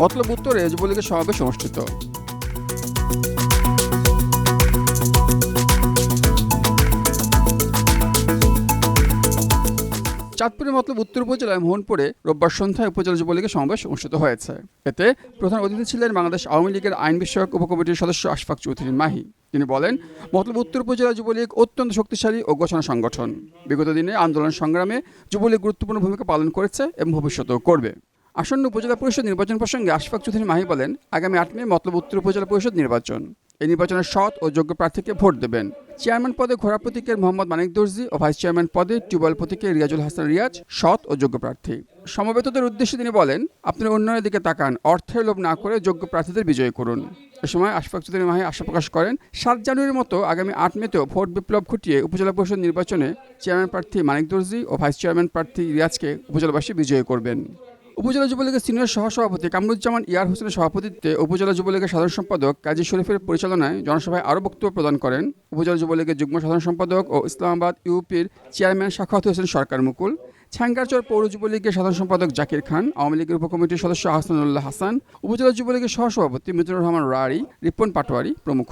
মতলব উত্তরে যুবলীগের সমাবেশ অনুষ্ঠিত? চাঁদপুরের মতলব উত্তর উপজেলায় মোহনপুরে রোববার সন্ধ্যায় উপজেলা যুবলীগের সমাবেশ অনুষ্ঠিত হয়েছে। এতে প্রধান অতিথি ছিলেন বাংলাদেশ আওয়ামী লীগের আইন বিষয়ক উপকমিটির সদস্য আশফাক চৌধুরী মাহি। তিনি বলেন, মতলব উত্তর উপজেলা যুবলীগ অত্যন্ত শক্তিশালী ও গোছানো সংগঠন। বিগত দিনে আন্দোলন সংগ্রামে যুবলীগ গুরুত্বপূর্ণ ভূমিকা পালন করেছে এবং ভবিষ্যতেও করবে। আসন্ন উপজেলা পরিষদ নির্বাচন প্রসঙ্গে আশফাক চৌধুরী মাহি বলেন, আগামী আট মে মতলব উত্তর উপজেলা পরিষদ নির্বাচন। এই নির্বাচনে সৎ ও যোগ্য প্রার্থীকে ভোট দেবেন। চেয়ারম্যান পদে ঘোড়া প্রতীকের মোহাম্মদ মানিক দর্জি ও ভাইস চেয়ারম্যান পদে টিউবওয়েল প্রতীকের রিয়াজুল হাসান রিয়াজ সৎ ও যোগ্য প্রার্থী। সমবেতদের উদ্দেশ্যে তিনি বলেন আপনার উন্নয়নের দিকে তাকান, অর্থের লোভ না করে যোগ্য প্রার্থীদের বিজয়ী করুন। এ সময় আশফাক চৌধুরী মাহি আশা প্রকাশ করেন, সাত জানুয়ারির মতো আগামী আট মেতেও ভোট বিপ্লব ঘটিয়ে উপজেলা পরিষদ নির্বাচনে চেয়ারম্যান প্রার্থী মানিক দর্জি ও ভাইস চেয়ারম্যান প্রার্থী রিয়াজকে উপজেলাবাসী বিজয়ী করবেন। উপজেলা যুবলীগের সিনিয়র সহসভাপতি কামরুজ্জামান ইয়ার হোসেনের সভাপতিত্বে উপজেলা যুবলীগের সাধারণ সম্পাদক কাজী শরীফের পরিচালনায় জনসভায় আরও বক্তব্য প্রদান করেন উপজেলা যুবলীগের যুগ্ম সাধারণ সম্পাদক ও ইসলামাবাদ ইউপির চেয়ারম্যান সাখাওয়াত হোসেন সরকার মুকুল ছ্যাঙ্গারচর পৌর যুবলীগের সাধারণ সম্পাদক জাকির খান, আওয়ামী লীগের উপকমিটির সদস্য আহসানুল্লাহ হাসান, উপজেলা যুবলীগের সহসভাপতি মিতুর রহমান রাড়ি, রিপন পাটোয়ারি প্রমুখ।